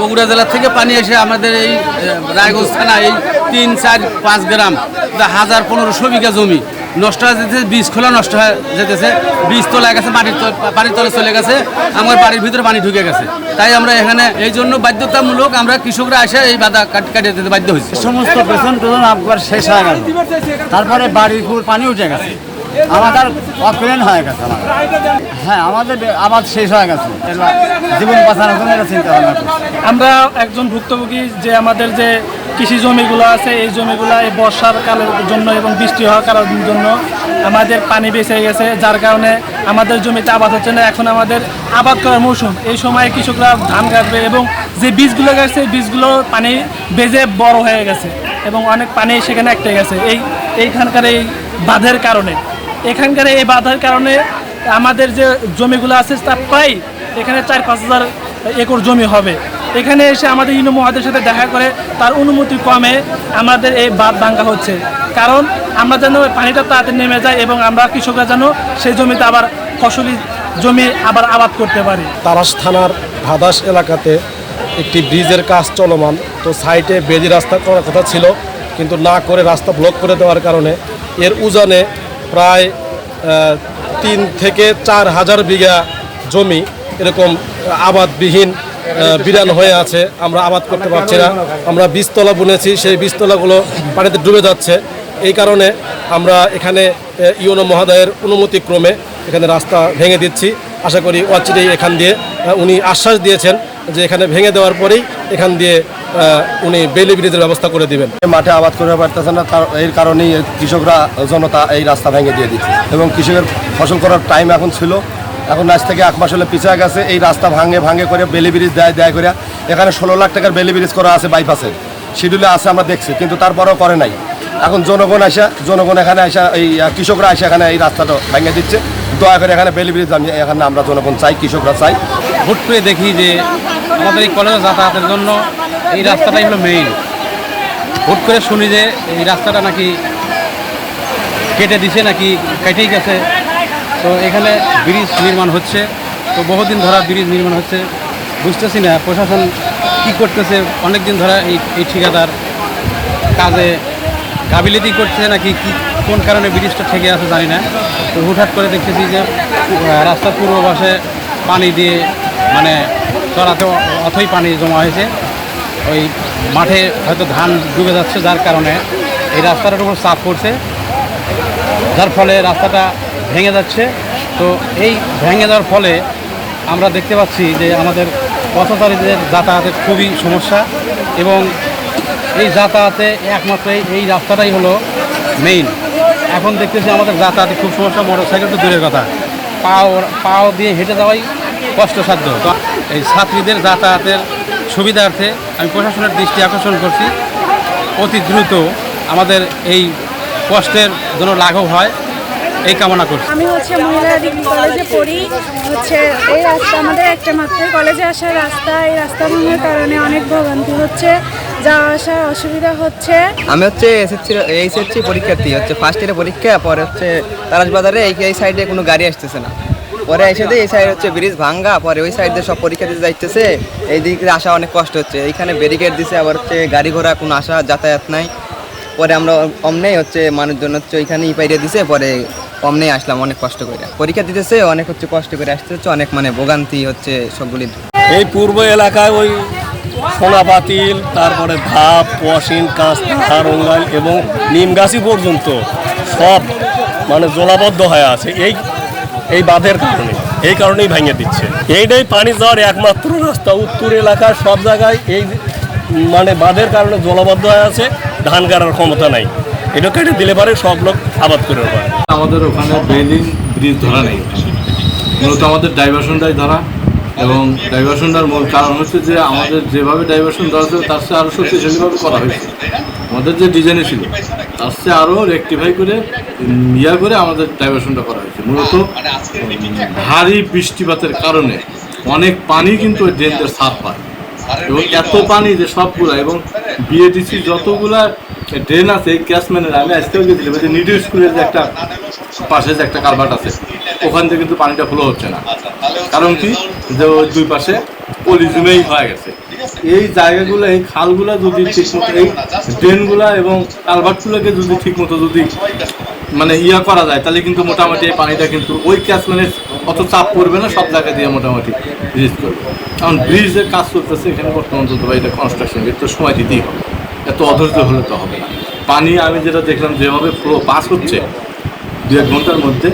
বগুড়া জেলা থেকে পানি এসে আমাদের এই রায়গঞ্জ থানা এই তিন, চার, পাঁচ গ্রাম হাজার পনেরোশো বিঘা জমি নষ্ট হয়ে যেতেছে, বীজ খোলা নষ্ট হয়ে যেতেছে, বীজ তোলা গেছে, মাটির পানির তলে চলে গেছে, আমার বাড়ির ভিতরে পানি ঢুকে গেছে। তাই আমরা এখানে এই জন্য বাধ্যতামূলক আমরা কৃষকরা এসে এই বাধা কাট- কাটিয়ে দিতে বাধ্য হয়েছে। সমস্ত পেছন পেছন একবার শেষ হয়ে গেল। তারপরে বাড়ির পানি উঠে গেছে। আমাদের অপ্লেন হয়ে গেছে আমাদের। হ্যাঁ আমাদের আবাদ শেষ হয়ে গেছে। জীবন বাঁচানোর জন্য এটা চিন্তা ভাবনা। আমরা একজন ভুক্তভোগী যে আমাদের যে কৃষি জমিগুলো আছে, এই জমিগুলো এই বর্ষার কালের জন্য এবং বৃষ্টি হওয়ার কারণের জন্য আমাদের পানি বেঁচে গেছে, যার কারণে আমাদের জমিতে আবাদ হচ্ছে না। এখন আমাদের আবাদ করার মৌসুম। এই সময় কৃষকরা ধান কাটবে এবং যে বীজগুলো গেছে এই বীজগুলো পানি বেজে বড় হয়ে গেছে এবং অনেক পানি সেখানে একটা গেছে। এই, এইখানকার এই বাঁধের কারণে। এখানকার এই বাঁধার কারণে আমাদের যে জমিগুলো আছে তা প্রায় এখানে চার পাঁচ হাজার একর জমি হবে। এখানে এসে আমাদের ইনু মহাদের সাথে দেখা করে তার অনুমতি কমে আমাদের এই বাঁধ ভাঙ্গা হচ্ছে। কারণ আমরা যেন পানিটা তাড়াতাড়ি নেমে যায় এবং আমরা কৃষকরা যেন সেই জমিতে আবার ফসলি জমি আবার আবাদ করতে পারি। তারাস থানার ভাদাস এলাকাতে একটি ব্রিজের কাজ চলমান। তো সাইটে বেজি রাস্তা করার কথা ছিল, কিন্তু না করে রাস্তা ব্লক করে দেওয়ার কারণে এর উজানে প্রায় তিন থেকে চার হাজার বিঘা জমি এরকম আবাদবিহীন বিরান হয়ে আছে। আমরা আবাদ করতে পারছি না। আমরা বীজতলা বুনেছি, সেই বীজতলাগুলো পানিতে ডুবে যাচ্ছে। এই কারণে আমরা এখানে ইউনো মহোদয়ের অনুমতিক্রমে এখানে রাস্তা ভেঙে দিচ্ছি। আশা করি অচিরেই এখান দিয়ে উনি আশ্বাস দিয়েছেন যে এখানে ভেঙে দেওয়ার পরেই এখান দিয়ে উনি বেলি ব্রিজের ব্যবস্থা করে দিবেন। মাঠে আবাদ করে পারতেছে না তার এর কারণেই কৃষকরা জনতা এই রাস্তা ভেঙে দিয়ে দিচ্ছে। এবং কৃষকের ফসল করার টাইম এখন ছিল। এখন আজ থেকে এক মাস হলে পিছিয়ে গেছে। এই রাস্তা ভাঙে ভাঙে করে বেলি ব্রিজ দেয় দেয় করে। এখানে ষোলো লাখ টাকার বেলি ব্রিজ করা আছে বাইপাসে শিডিউলে আছে আমরা দেখছি কিন্তু তারপরেও করে নাই। এখন জনগণ আসা জনগণ এখানে আসা এই কৃষকরা আসে এখানে এই রাস্তাটা ভেঙে দিচ্ছে। দয়া করে এখানে বেলি ব্রিজ আমি এখানে আমরা জনগণ চাই কৃষকরা চাই। হুট করে দেখি যে আমাদের এই কলেজে যাতায়াতের জন্য এই রাস্তাটাই হলো মেইন হুট করে শুনি যে এই রাস্তাটা নাকি কেটে দিছে, নাকি কেটেই গেছে। তো এখানে ব্রিজ নির্মাণ হচ্ছে। তো বহুদিন ধরা ব্রিজ নির্মাণ হচ্ছে। বুঝতেছি না প্রশাসন কি করতেছে। অনেক দিন ধরা এই এই ঠিকাদার কাজে গাবিলিতি করছে নাকি কি, কোন কারণে ব্রিজটা ঠেকে আছে জানি না। তো হুটহাট করে দেখতেছি যে রাস্তার পূর্ব পাশে পানি দিয়ে মানে চড়াতে অথই পানি জমা হয়েছে। ওই মাঠে হয়তো ধান ডুবে যাচ্ছে যার কারণে এই রাস্তাটার উপর চাপ পড়ছে যার ফলে রাস্তাটা ভেঙে যাচ্ছে। তো এই ভেঙে যাওয়ার ফলে আমরা দেখতে পাচ্ছি যে আমাদের পথচারীদের যাতায়াতের খুবই সমস্যা এবং এই যাতায়াতে একমাত্র এই- রাস্তাটাই হলো মেইন এখন দেখতেছি আমাদের যাতায়াতে খুব সমস্যা মোটর সাইকেল তো দূরের কথা। পাও পাও দিয়ে হেঁটে যাওয়াই কষ্টসাধ্য। এই ছাত্রীদের যাতায়াতের সুবিধার্থে আমি প্রশাসনের দৃষ্টি আকর্ষণ করছি। অতি দ্রুত আমাদের এই কষ্টের জন্য লাঘব হয় এই কামনা করছি। আমি হচ্ছে মহিলা ডিগ্রি কলেজে পড়ি। হচ্ছে এই রাস্তা আমাদের একটা মাত্র কলেজে আসার রাস্তা। এই রাস্তা ভাঙার কারণে অনেক ভোগান্তি হচ্ছে যাওয়া আসার অসুবিধা হচ্ছে। আমি হচ্ছে এসএসসি এইচএসসি পরীক্ষার্থী হচ্ছে ফার্স্ট ইয়ারে পরীক্ষা পরে হচ্ছে তারাস বাজারে এই এই সাইডে কোনো গাড়ি আসতেছে না। পরে এসে দিয়ে এই সাইড হচ্ছে ব্রিজ ভাঙ্গা, পরে ওই সাইড দিয়ে সব পরীক্ষা দিতে যাইতেছে। এই দিক দিয়ে আসা অনেক কষ্ট হচ্ছে। এইখানে ব্যারিকেড দিছে, আবার হচ্ছে গাড়ি ঘোড়া, কোনো আসা যাতায়াত নাই। পরে আমরা অমনেই হচ্ছে মানুষজন হচ্ছে ওইখানেই পাইরে দিছে, পরে অমনেই আসলাম অনেক কষ্ট করে পরীক্ষা দিতেছে, অনেক হচ্ছে কষ্ট করে আসতে হচ্ছে, অনেক মানে ভোগান্তি হচ্ছে সবগুলি। এই পূর্ব এলাকায় ওই সোনাপাতিল তারপরে ধাপ ওয়াসিন কাঁচা রঙ্গাইল এবং নিমগাছি পর্যন্ত সব মানে জলাবদ্ধ হয়ে আছে। এই এই বাঁধের কারণে, এই কারণেই ভেঙে দিচ্ছে। এইটাই পানি যাওয়ার একমাত্র রাস্তা। উত্তর এলাকার সব জায়গায় এই মানে বাঁধের কারণে জলবদ্ধ হয়ে আছে, ধান কাটার ক্ষমতা নাই। এটা কেটে দিলে পারে সব লোক আবাদ করে আমাদের ওখানে ব্রিজ ধরা নেই। মূলত আমাদের ডাইভার্সনটাই ধরা। এবং ডাইভারশনটার মূল কারণ হচ্ছে যে আমাদের যেভাবে ডাইভারশন ধরা ছিল তার চেয়ে আরও শক্তিশালীভাবে করা হয়েছে। আমাদের যে ডিজাইনে ছিল, তার চেয়ে আরও রেক্টিফাই করে, ইয়া করে আমাদের ডাইভারশনটা করা হয়েছে। মূলত ভারী বৃষ্টিপাতের কারণে অনেক পানি কিন্তু ওই ড্রেনদের সাফ পায়। এবং এত পানি যে সবগুলা, এবং বিএডিসি যতগুলা ড্রেন আছে ক্যাশম্যানের আমি আজকেও গেছিলাম যে নিডু স্কুলের যে একটা পাশে যে একটা কালভার্ট আছে ওখান থেকে কিন্তু পানিটা ফ্লো হচ্ছে না। কারণ কি? যে দুই পাশে পলিজুমেই হয়ে গেছে। এই জায়গাগুলো এই খালগুলো যদি ঠিকমতো এই ড্রেনগুলা এবং কালভার্টগুলোকে যদি ঠিকমতো যদি মানে ইয়া করা যায় তাহলে কিন্তু মোটামুটি এই পানিটা কিন্তু ওই ক্যাশম্যানের অত চাপ পড়বে না সব জায়গা দিয়ে মোটামুটি ব্রিজ করবে। কারণ ব্রিজের কাজ চলতেছে এখানে বর্তমান চলতে পারে এটা কনস্ট্রাকশন একটু সময় দিতেই হবে। এত অধৈর্য হলে তো হবে না। পানি আমি যেটা দেখলাম যেভাবে ফ্লো পাস হচ্ছে দু এক ঘণ্টার মধ্যে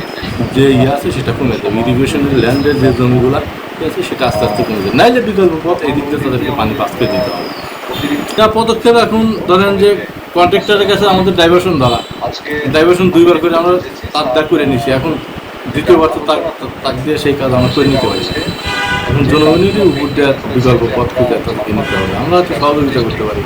যে ইয়ে আছে সেটা কমে যাবে। ইরিগেশনের ল্যান্ডের যে জমিগুলো আছে, সেটা আস্তে আস্তে কমে যাবে। নাইলে বিকল্প পথ এই দিক দিয়ে তাদেরকে পানি পাস করে দিতে হবে। যা পদক্ষেপ এখন ধরেন যে কন্ট্রাক্টরের কাছে আমাদের ডাইভার্সন ধরা ডাইভার্সন দুইবার করে আমরা তার দাগ করে নিছি। এখন দ্বিতীয়বার তো তাক দিয়ে সেই কাজ আমরা করে নিতে পারি এখন জনগণেরই উপর দেওয়ার বিকল্প পথ খুঁজে তাদেরকে নিতে হবে। আমরা হয়তো সহযোগিতা করতে পারি।